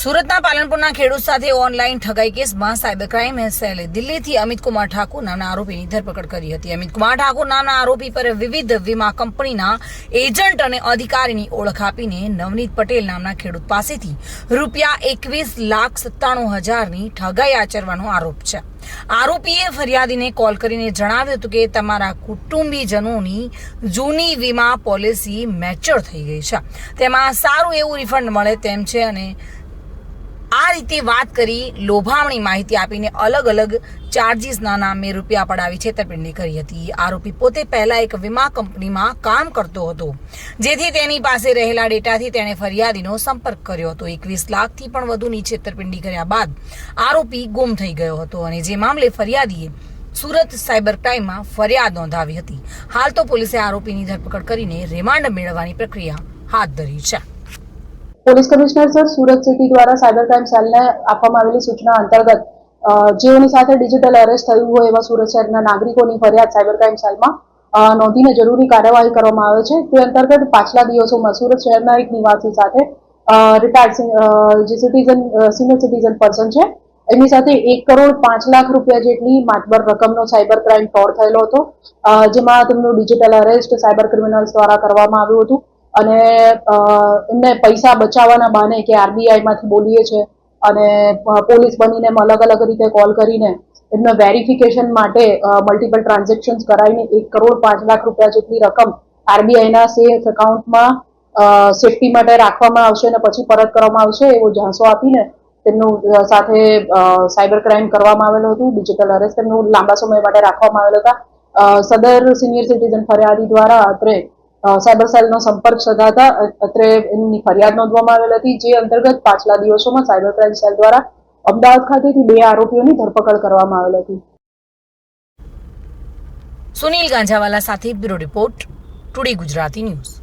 સુરતના પાલનપુરના ખેડૂત સાથે ઓનલાઈન ઠગાઈ કેસમાં સાયબર ક્રાઇમ સેલે દિલ્હીથી અમિત કુમાર ઠાકુર નામના આરોપીની ધરપકડ કરી હતી. અમિત કુમાર ઠાકુર નામના આરોપી પર વિવિધ વીમા કંપનીના એજન્ટ અને અધિકારીની ઓળખ આપીને નવનીત પટેલ નામના ખેડૂત પાસેથી રૂપિયા એકવીસ લાખ સત્તાણું હજારની ઠગાઈ આચરવાનો આરોપ છે. આરોપીએ ફરિયાદીને કોલ કરીને જણાવ્યું હતું કે તમારા કુટુંબીજનોની જૂની વીમા પોલિસી મેચ્યોર થઈ ગઈ છે. તેમાં સારું એવું રિફંડ મળે તેમ છે અને આ રીતે વાત કરી, લોભામણી માહિતી આપીને અલગ અલગ ચાર્જીસના નામે રૂપિયા પડાવી છેતરપિંડી કરી હતી. આરોપી પોતે પહેલા એક વીમા કંપનીમાં કામ કરતો હતો, જેથી તેની પાસે રહેલા ડેટાથી તેણે ફરિયાદીનો સંપર્ક કર્યો હતો. એકવીસ લાખથી પણ વધુની છેતરપિંડી કર્યા બાદ આરોપી ગુમ થઈ ગયો હતો અને જે મામલે ફરિયાદીએ સુરત સાયબર ક્રાઇમમાં ફરિયાદ નોંધાવી હતી. હાલ તો પોલીસે આરોપીની ધરપકડ કરીને રિમાન્ડ મેળવવાની પ્રક્રિયા હાથ ધરી છે. Police commissioner sir, Surat city દ્વારા સાયબર ક્રાઇમ સેલને આપવામાં આવેલી સૂચના અંતર્ગત જેઓની સાથે ડિજિટલ અરેસ્ટ થયું હોય એવા સુરત શહેરના નાગરિકોની ફરિયાદ સાયબર ક્રાઇમ સેલમાં નોંધીને જરૂરી કાર્યવાહી કરવામાં આવે છે. તે અંતર્ગત પાછલા દિવસોમાં સુરત શહેરના એક નિવાસી સાથે રિટાયર્ડ જે સિટીઝન સિનિયર સિટીઝન પર્સન છે એમની સાથે એક કરોડ પાંચ લાખ રૂપિયા જેટલી માતબર રકમનો સાયબર ક્રાઇમ ફ્રોડ થયેલો હતો જેમાં તેમનું ડિજિટલ અરેસ્ટ સાયબર ક્રિમિનલ્સ દ્વારા કરવામાં આવ્યું હતું. અને એમને પૈસા બચાવવાના બાને કે આરબીઆઈમાંથી બોલીએ છે અને પોલીસ બનીને અલગ અલગ રીતે કોલ કરીને એમને વેરિફિકેશન માટે મલ્ટિપલ ટ્રાન્ઝેક્શન્સ કરાવીને એક કરોડ પાંચ લાખ રૂપિયા જેટલી રકમ આરબીઆઈના સેફ એકાઉન્ટમાં સેફટી માટે રાખવામાં આવશે અને પછી પરત કરવામાં આવશે એવો ઝાંસો આપીને તેમનું સાથે સાયબર ક્રાઇમ કરવામાં આવેલું હતું. ડિજિટલ અરેસ્ટ તેમનું લાંબા સમય માટે રાખવામાં આવેલા હતા. સદર સિનિયર સિટીઝન ફરિયાદી દ્વારા અત્રે સાયબર સેલનો સંપર્ક સધાતા અત્રે એમની ફરિયાદ નોંધવામાં આવેલ હતી, જે અંતર્ગત પાછલા દિવસોમાં સાયબર ક્રાઇમ સેલ દ્વારા અમદાવાદ ખાતેથી બે આરોપીઓની ધરપકડ કરવામાં આવેલ હતી. સુનિલ ગાંજાવાલા સાથે bureau report, today Gujarati news.